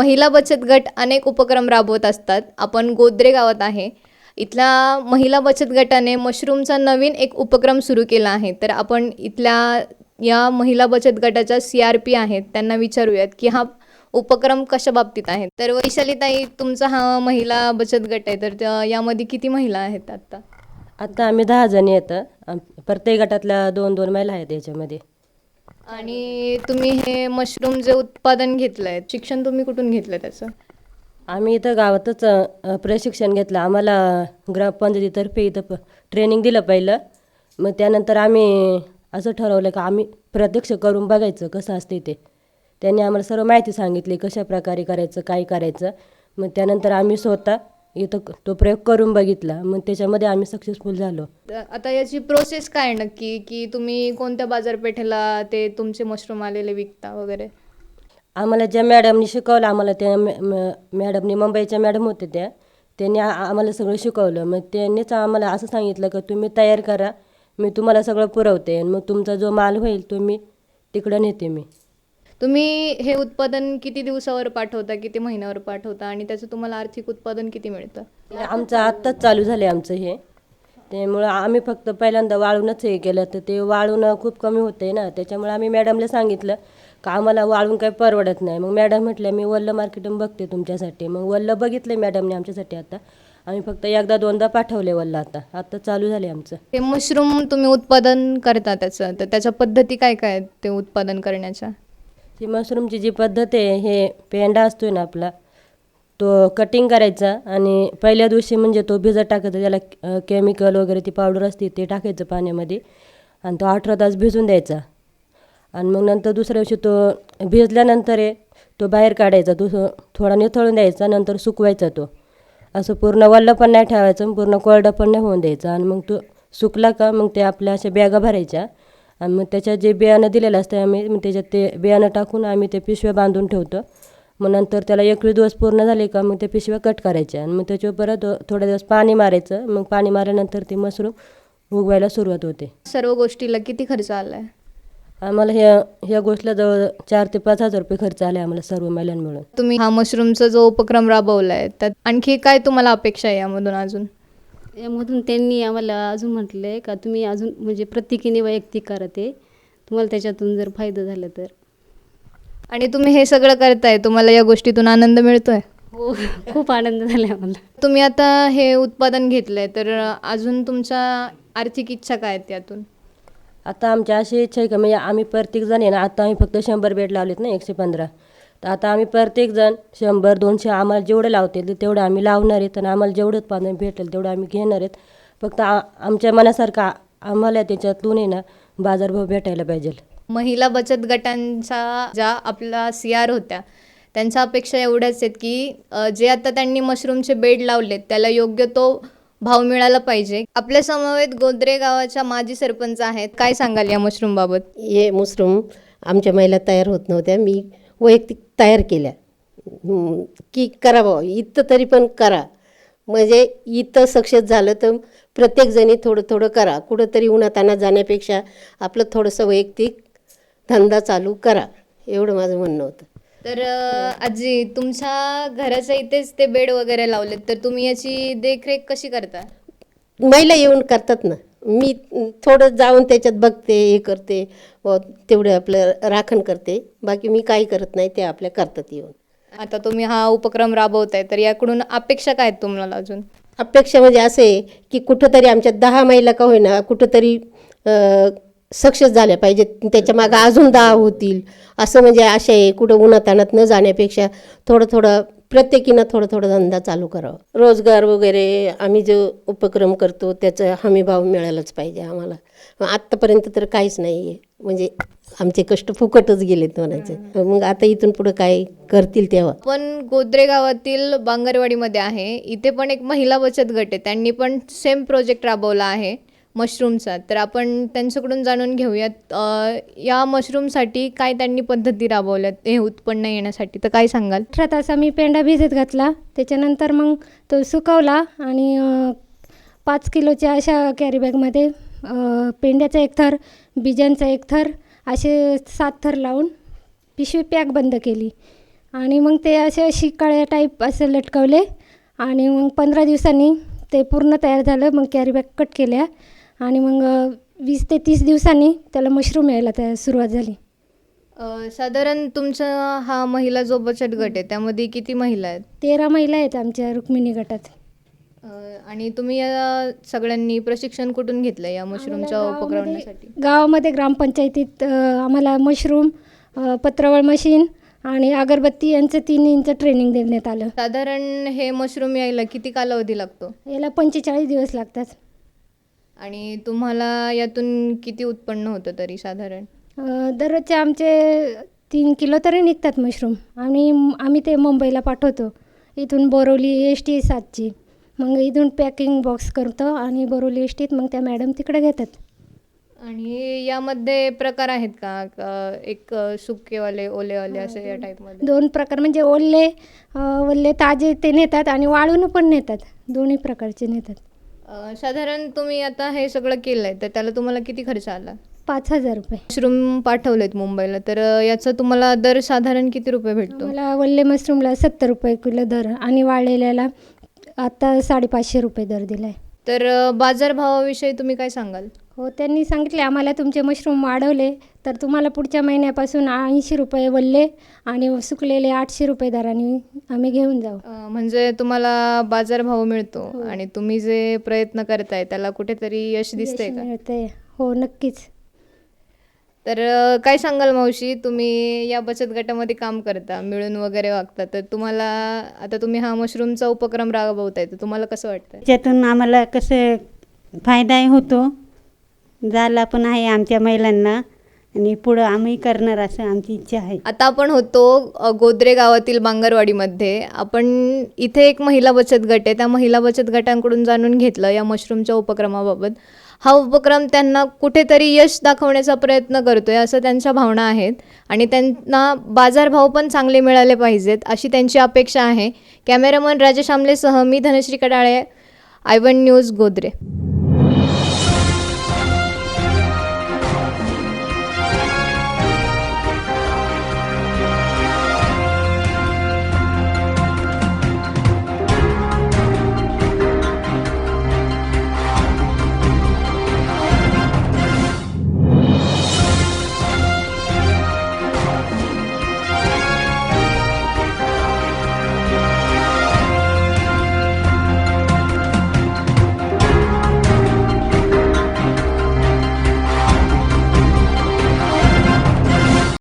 महिला बचत गट अनेक उपक्रम राबवत असतात. आपण गोद्रे गावात आहे. इथल्या महिला बचत गटाने मशरूमचा नवीन एक उपक्रम सुरू केला आहे. तर आपण इथल्या या महिला बचत गटाच्या सी आर पी आहेत. त्यांना विचारूयात की हा उपक्रम कशा बाबतीत आहे? तर वैशालीताई तुमचा हा महिला बचत गट आहे. तर यामध्ये किती महिला आहेत आत्ता आत्ता आम्ही दहा जणी आहेत. प्रत्येक गटातल्या दोन दोन महिला आहेत याच्यामध्ये. आणि तुम्ही हे मशरूम जे उत्पादन घेतलं आहे शिक्षण तुम्ही कुठून घेतलं त्याचं? आम्ही इथं गावातच अ, प्रशिक्षण घेतलं. आम्हाला ग्रामपंचायतीतर्फे इथं प ट्रेनिंग दिलं पहिलं. मग त्यानंतर आम्ही असं ठरवलं का आम्ही प्रत्यक्ष करून बघायचं कसं असते ते. त्यांनी आम्हाला सर्व माहिती सांगितली कशा प्रकारे करायचं काय करायचं. मग त्यानंतर आम्ही स्वतः इथं तो प्रयोग करून बघितला. मग त्याच्यामध्ये आम्ही सक्सेसफुल झालो. तर आता याची प्रोसेस काय नक्की? की तुम्ही कोणत्या बाजारपेठेला ते तुमचे मशरूम आलेले विकता वगैरे? आम्हाला ज्या मॅडमनी शिकवलं आम्हाला त्या मॅडमनी मुंबईच्या मॅडम होत्या त्या त्यांनी आम्हाला सगळं शिकवलं. मग त्यांनीच आम्हाला असं सांगितलं का तुम्ही तयार करा मी तुम्हाला सगळं पुरवते आणि मग तुमचा जो माल होईल तो मी तिकडं नेते मी. तुम्ही हे उत्पादन किती दिवसावर पाठवता किती महिन्यावर पाठवता आणि त्याचं तुम्हाला आर्थिक उत्पादन किती मिळतं? आमचं आत्ताच चालू झालं आहे आमचं हे. त्यामुळं आम्ही फक्त पहिल्यांदा वाळूनच हे केलं तर ते वाळून खूप कमी होते ना त्याच्यामुळे आम्ही मॅडमला सांगितलं का आम्हाला वाळून काही परवडत नाही. मग मॅडम म्हटल्या मी वल्ल मार्केटून बघते तुमच्यासाठी. मग वल्ल बघितले मॅडमने आमच्यासाठी आता. आम्ही फक्त एकदा दोनदा पाठवले वल्ल आता. आता चालू झाले आमचं. हे मशरूम तुम्ही उत्पादन करता त्याचं. तर त्याच्या पद्धती काय काय ते उत्पादन करण्याच्या? ती मशरूमची जी पद्धत आहे हे पेंडा असतोय ना आपला तो कटिंग करायचा आणि पहिल्या दिवशी म्हणजे तो भिजत टाकायचा त्याला केमिकल वगैरे ती पावडर असते ते टाकायचं पाण्यामध्ये आणि तो अठरा तास भिजून द्यायचा. आणि मग नंतर दुसऱ्या दिवशी तो भिजल्यानंतर आहे तो बाहेर काढायचा तो थोडा निथळून द्यायचा नंतर सुकवायचा तो. असं पूर्ण वल्लं पण नाही ठेवायचं पूर्ण कोरडं पण नाही होऊन द्यायचा. आणि मग तो सुकला का मग ते आपल्या अशा बॅगा भरायच्या. आणि मग त्याच्यात जे बियाणं दिलेलं असतं आम्ही मग त्याच्यात ते बियाणं टाकून आम्ही ते पिशव्या बांधून ठेवतो. मग नंतर त्याला एकवीस दिवस पूर्ण झाले का मग त्या पिशव्या कट करायच्या. आणि मग त्याच्यावर परत थोड्या दिवस पाणी मारायचं. मग पाणी मारल्यानंतर ते मशरूम उगवायला सुरुवात होते. सर्व गोष्टीला किती खर्च आला आहे आम्हाला ह्या ह्या गोष्टीला जवळ चार ते पाच हजार रुपये खर्च आले आम्हाला सर्व महिलांमिळून तुम्ही हा मशरूमचा जो उपक्रम राबवला आहे त्यात आणखी काय तुम्हाला अपेक्षा आहे यामधून अजून? यामधून त्यांनी आम्हाला अजून म्हटलं आहे का तुम्ही अजून म्हणजे प्रत्येकीने वैयक्तिक करा ते. तुम्हाला त्याच्यातून जर फायदा झाला तर. आणि तुम्ही हे सगळं करताय तुम्हाला या गोष्टीतून आनंद मिळतोय? हो खूप आनंद झाला आम्हाला. तुम्ही आता हे उत्पादन घेतलंय तर अजून तुमच्या आर्थिक इच्छा काय आहेत त्यातून? आता आमची अशी इच्छा आहे का म्हणजे आम्ही प्रत्येक जण आहे ना आता आम्ही फक्त शंभर बेड लावलेत ना एकशे पंधरा. तर आता आम्ही प्रत्येक जण शंभर दोनशे आम्हाला जेवढे लावतील ते तेवढं आम्ही लावणार आहेत आणि आम्हाला जेवढं उत्पादन भेटेल तेवढं आम्ही घेणार आहेत. फक्त आ आमच्या मनासारखं आम्हाला त्याच्यातून आहे ना बाजारभाव भेटायला पाहिजे. महिला बचत गटांचा ज्या आपल्या सी आर होत्या त्यांच्या अपेक्षा एवढ्याच आहेत की जे आता त्यांनी मशरूमचे बेड लावलेत त्याला योग्य तो भाव मिळाला पाहिजे. आपल्या समवेत गोद्रे गावाच्या माजी सरपंच आहेत. काय सांगाल या मशरूम बाबत हे मशरूम आमच्या महिला तयार होत नव्हत्या. मी वैयक्तिक तयार केल्या. की करा बुवा इथं तरी पण करा. म्हणजे इथं सक्सेस झालं तर प्रत्येकजणी थोडं थोडं करा. कुठंतरी उन्हातान्हात जाण्यापेक्षा आपलं थोडंसं वैयक्तिक धंदा चालू करा. एवढं माझं म्हणणं होतं. तर आजी तुमच्या घराच्या इथेच ते बेड वगैरे लावलेत तर तुम्ही याची देखरेख कशी करता? महिला येऊन करतात ना. मी थोडं जाऊन त्याच्यात बघते हे करते व तेवढं आपलं राखण करते. बाकी मी काही करत नाही ते आपल्या करतात येऊन. आता तुम्ही हा उपक्रम राबवताय तर याकडून अपेक्षा काय आहेत तुम्हाला अजून? अपेक्षा म्हणजे असे आहे की कुठंतरी आमच्या दहा महिला का होईना कुठंतरी सक्सेस झाल्या पाहिजेत. त्याच्या मागं अजून दहा होतील. असं म्हणजे आशा आहे कुठं उन्हातानात न जाण्यापेक्षा थोडं थोडं प्रत्येकीनं थोडं थोडं धंदा चालू करावा. रोजगार वगैरे आम्ही जो उपक्रम करतो त्याचा हमीभाव मिळायलाच मिळालाच पाहिजे आम्हाला. मग आत्तापर्यंत तर काहीच नाही आहे म्हणजे आमचे कष्ट फुकटच गेलेत म्हणायचे. मग आता इथून पुढं काय करतील तेव्हा? पण गोद्रे गावातील बांगरवाडीमध्ये आहे. इथे पण एक महिला बचत गट आहे. त्यांनी पण सेम प्रोजेक्ट राबवला आहे. मशरूमचा. तर आपण त्यांच्याकडून जाणून घेऊयात या मशरूमसाठी काय त्यांनी पद्धती राबवल्यात हे उत्पन्न येण्यासाठी. तर काय सांगाल? अठरा तास आम्ही पेंडा भिजत घातला त्याच्यानंतर मग तो सुकवला आणि पाच किलोच्या अशा कॅरीबॅगमध्ये पेंड्याचा एक थर बिजांचा एक थर असे सात थर लावून पिशवी पॅक बंद केली. आणि मग ते असे शिकाळ्या टाईप असे लटकवले आणि मग पंधरा दिवसांनी ते पूर्ण तयार झालं मग कॅरीबॅग कट केल्या. आणि मग वीस ते तीस दिवसांनी त्याला मशरूम यायला त्या सुरुवात झाली. अ, साधारण तुमचा हा महिला जो बचत गट आहे त्यामध्ये किती महिला आहेत? तेरा महिला आहेत आमच्या रुक्मिणी गटात. अ, आणि तुम्ही या सगळ्यांनी प्रशिक्षण कुठून घेतलं या मशरूमच्या आम्हाला उपक्रमासाठी? गावामध्ये- गावामध्ये ग्रामपंचायतीत अ, आम्हाला मशरूम अ, पत्रवळ मशीन आणि अगरबत्ती यांचं तीन इंच ट्रेनिंग देण्यात आलं. साधारण हे मशरूम यायला किती कालावधी लागतो? याला पंचेचाळीस दिवस लागतात. आणि तुम्हाला यातून किती उत्पन्न होतं तरी साधारण? अ, दररोजचे आमचे तीन किलो तरी निघतात मशरूम आणि म- आम्ही ते मुंबईला पाठवतो. इथून बोरवली एस टी सातची. मग इथून पॅकिंग बॉक्स करतो आणि बोरवली एस टीत मग त्या मॅडम तिकडे घेतात. आणि यामध्ये प्रकार आहेत का? का एक अ, सुकेवाले ओलेवाले असे या टाईपमध्ये दोन प्रकार म्हणजे ओले अ, ओले ताजे ते नेतात आणि वाळून पण नेतात. दोन्ही प्रकारचे नेतात. अ, साधारण तुम्ही आता हे सगळं केलं आहे तर त्याला तुम्हाला किती खर्च आला? पाच हजार रुपये. मशरूम पाठवलेत मुंबईला तर अ, याचा तुम्हाला दर साधारण किती रुपये भेटतो? मला वल्ले मशरूमला सत्तर रुपये किलो दर आणि वाळलेल्याला आता साडेपाचशे रुपये दर दिला आहे तर अ, बाजारभावाविषयी तुम्ही काय सांगाल? हो त्यांनी सांगितले आम्हाला तुमचे मशरूम वाढवले तर तुम्हाला पुढच्या महिन्यापासून ऐंशी रुपये वल्ले आणि सुकलेले आठशे रुपये दराने आम्ही घेऊन जाऊ. म्हणजे तुम्हाला बाजारभाव मिळतो आणि तुम्ही जे प्रयत्न करताय त्याला कुठेतरी यश दिसतंय यश का हो नक्कीच. तर काय सांगाल मावशी? तुम्ही या बचत गटामध्ये काम करता मिळून वगैरे वागता तर तुम्हाला आता तुम्ही हा मशरूमचा उपक्रम राबवताय तर तुम्हाला कसं वाटतंय? त्याच्यातून आम्हाला कसं फायदाही होतो. झाला पण आहे आमच्या महिलांना. आणि पुढं आम्ही करणार असं आमची इच्छा आहे. आता आपण होतो अ, गोद्रे गावातील बांगरवाडीमध्ये आपण इथे एक महिला बचत गट आहे. त्या महिला बचत गटांकडून जाणून घेतलं या मशरूमच्या उपक्रमाबाबत. हा उपक्रम त्यांना कुठेतरी यश दाखवण्याचा प्रयत्न करतोय असं त्यांच्या भावना आहेत. आणि त्यांना बाजारभाव पण चांगले मिळाले पाहिजेत अशी त्यांची अपेक्षा आहे. कॅमेरामन राजेश आमलेसह मी Dhanashree Kadale I one news Godre.